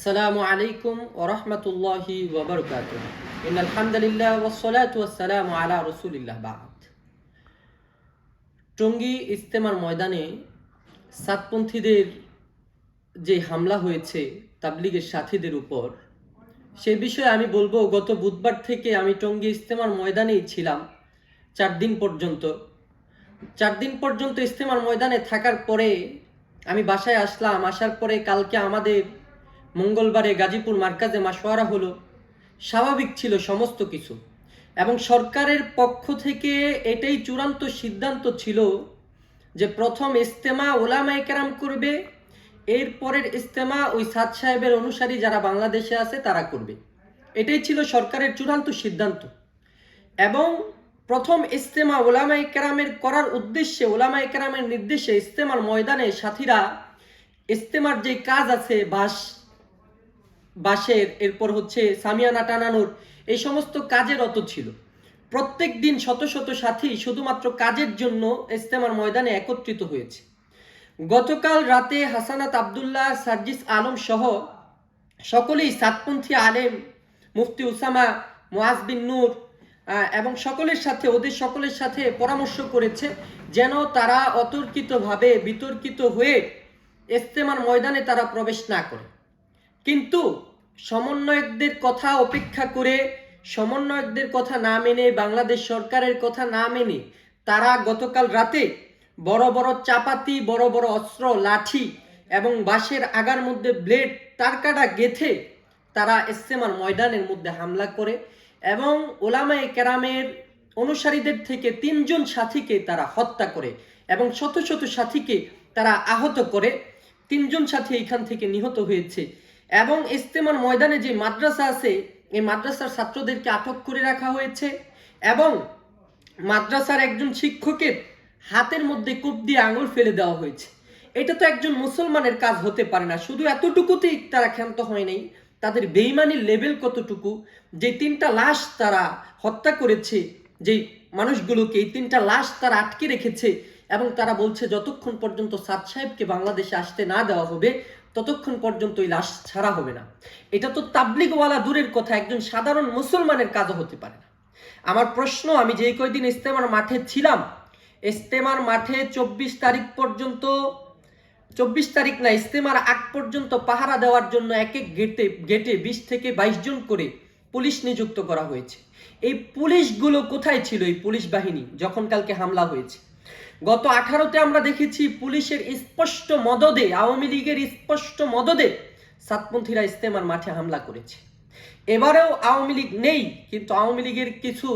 আসসালামু আলাইকুম ওরহমতুল্লাহি ওবরকাত ইন আলহামদুলিল্লাহ ওসলাত ওয়াসালাম আলা রসুলিল্লাহ বাদ। টঙ্গী ইস্তেমার ময়দানে সাতপন্থীদের যে হামলা হয়েছে তাবলিগের সাথীদের উপর সে বিষয়ে আমি বলব, গত বুধবার থেকে আমি টঙ্গী ইস্তেমার ময়দানেই ছিলাম চার দিন পর্যন্ত। চার দিন পর্যন্ত ইস্তেমার ময়দানে থাকার পরে আমি বাসায় আসলাম, আসার পরে কালকে আমাদের মঙ্গলবারে গাজীপুর মার্কাজে মাসোয়ারা হলো স্বাভাবিক ছিল সমস্ত কিছু। এবং সরকারের পক্ষ থেকে এটাই চূড়ান্ত সিদ্ধান্ত ছিল যে প্রথম ইস্তেমা ওলামায়ে কেরাম করবে, এরপরের ইস্তেমা ওই সাদ সাহেবের অনুসারী যারা বাংলাদেশে আছে তারা করবে। এটাই ছিল সরকারের চূড়ান্ত সিদ্ধান্ত। এবং প্রথম ইস্তেমা ওলামাই কেরামের করার উদ্দেশ্যে ওলামাই কেরামের নির্দেশে ইস্তেমার ময়দানে সাথীরা ইস্তেমার যে কাজ আছে বাস বাসের এরপর হচ্ছে সামিয়ানা টানানোর এই সমস্ত কাজে রত ছিল। প্রত্যেক দিন শত শত সাথী শুধুমাত্র কাজের জন্য ইস্তেমার ময়দানে একত্রিত হয়েছে। গতকাল রাতে হাসানাত আবদুল্লাহ, সার্জিস আলম সহ সকলেই সাতপন্থী আলেম, মুফতি উসামা মোয়াজ বিন নূর এবং সকলের সাথে, ওদের সকলের সাথে পরামর্শ করেছে যেন তারা অতর্কিতভাবে বিতর্কিত হয়ে ইস্তেমার ময়দানে তারা প্রবেশ না করে। কিন্তু সমন্বয়কদের কথা অপেক্ষা করে, সমন্বয়কদের কথা না মেনে, বাংলাদেশ সরকারের কথা না মেনে, তারা গতকাল রাতে বড় বড় চাপাতি, বড় বড় অস্ত্র, লাঠি এবং বাঁশের আগার মধ্যে ব্লেড তারকাটা গেথে তারা ইস্তেমার ময়দানের মধ্যে হামলা করে এবং ওলামায়ে কেরামের অনুসারীদের থেকে তিনজন সাথীকে তারা হত্যা করে এবং শত শত সাথীকে তারা আহত করে। তিনজন সাথী এখান থেকে নিহত হয়েছে। এবং ইস্তেমার ময়দানে যে মাদ্রাসা আছে, এই মাদ্রাসার ছাত্রদেরকে আটক করে রাখা হয়েছে এবং মাদ্রাসার একজন শিক্ষকের হাতের মধ্যে কূপ দিয়ে আঙুল ফেলে দেওয়া হয়েছে। এটা তো একজন মুসলমানের কাজ হতে পারে না। শুধু এতটুকুতেই তারা ক্ষান্ত হয় নাই, তাদের বেইমানির লেভেল কতটুকু, যে তিনটা লাশ তারা হত্যা করেছে, যে মানুষগুলোকে এই তিনটা লাশ তারা আটকে রেখেছে এবং তারা বলছে, যতক্ষণ পর্যন্ত সাদ সাহেবকে বাংলাদেশে আসতে না দেওয়া হবে ততক্ষণ পর্যন্ত ওই লাশ ছাড়া হবে না। এটা তো তাবলিগওয়ালা দূরের কথা, একজন সাধারণ মুসলমানের কাজও হতে পারে না। আমার প্রশ্ন, আমি যে কয়দিন ইস্তেমার মাঠে ছিলাম, ইস্তেমার মাঠে চব্বিশ তারিখ পর্যন্ত, চব্বিশ তারিখ না, ইস্তেমার আগ পর্যন্ত পাহারা দেওয়ার জন্য এক এক গেটে গেটে বিশ থেকে বাইশ জন করে পুলিশ নিযুক্ত করা হয়েছে। এই পুলিশগুলো কোথায় ছিল, এই পুলিশ বাহিনী, যখন কালকে হামলা হয়েছে? গত আঠারোতে আমরা দেখেছি পুলিশের স্পষ্ট মদদে, আওয়ামী লীগের স্পষ্ট মদদে সাতপন্থীরা ইস্তেমার মাঠে হামলা করেছে। এবারেও আওয়ামী লীগ নেই, কিন্তু আওয়ামী লীগের কিছু